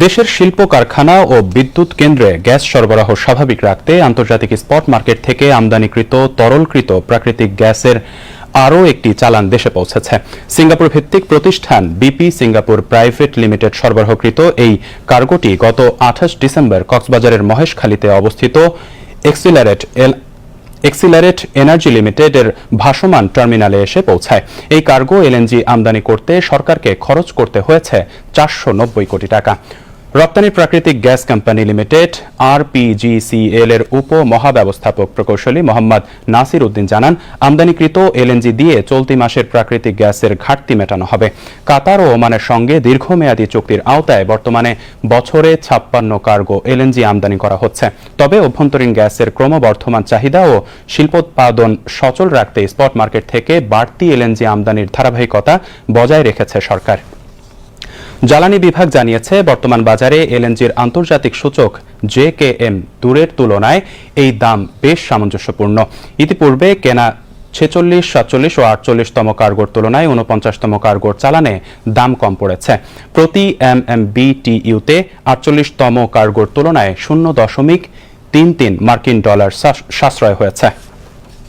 দেশের শিল্প কারখানা ও বিদ্যুৎ কেন্দ্রে গ্যাস সরবরাহ স্বাভাবিক রাখতে আন্তর্জাতিক স্পট মার্কেট থেকে আমদানিকৃত, তরলকৃত প্রাকৃতিক গ্যাসের আরও একটি চালান দেশে পৌঁছেছে। সিঙ্গাপুর ভিত্তিক প্রতিষ্ঠান বিপি সিঙ্গাপুর প্রাইভেট লিমিটেড সরবরাহকৃত এই কার্গোটি গত আঠাশ ডিসেম্বর কক্সবাজারের মহেশখালীতে অবস্থিত এক্সিলারেট এল এক্সিলারেট এনার্জি লিমিটেডের ভাসমান টার্মিনালে এসে পৌঁছায়। এই কার্গো এলএনজি আমদানি করতে সরকারকে খরচ করতে হয়েছে চারশো নব্বই কোটি টাকা। রপ্তানি প্রাকৃতিক গ্যাস কোম্পানি লিমিটেড, আরপিজিসিএল এর উপ মহাব্যবস্থাপক প্রকৌশলী মোহাম্মদ নাসির উদ্দিন জানান, আমদানিকৃত এলএনজি দিয়ে চলতি মাসের প্রাকৃতিক গ্যাসের ঘাটতি মেটানো হবে। কাতার ও ওমানের সঙ্গে দীর্ঘমেয়াদী চুক্তির আওতায় বর্তমানে বছরে ছাপ্পান্ন কার্গো এলএনজি আমদানি করা হচ্ছে। তবে অভ্যন্তরীণ গ্যাসের ক্রমবর্ধমান চাহিদা ও শিল্পোৎপাদন সচল রাখতে স্পট মার্কেট থেকে বাড়তি এলএনজি আমদানির ধারাবাহিকতা বজায় রেখেছে সরকার। জ্বালানি বিভাগ জানিয়েছে, বর্তমান বাজারে এলএনজির আন্তর্জাতিক সূচক জে কে এম দূরের তুলনায় এই দাম বেশ সামঞ্জস্যপূর্ণ। ইতিপূর্বে কেনা ছেচল্লিশ, সাতচল্লিশ ও আটচল্লিশতম কার্গোর তুলনায় উনপঞ্চাশতম কার্গোর চালানে দাম কম পড়েছে। প্রতি এম এম বিটিইউতে আটচল্লিশতম কার্গোর তুলনায় শূন্য দশমিক তিন তিন মার্কিন ডলার সাশ্রয় হয়েছে।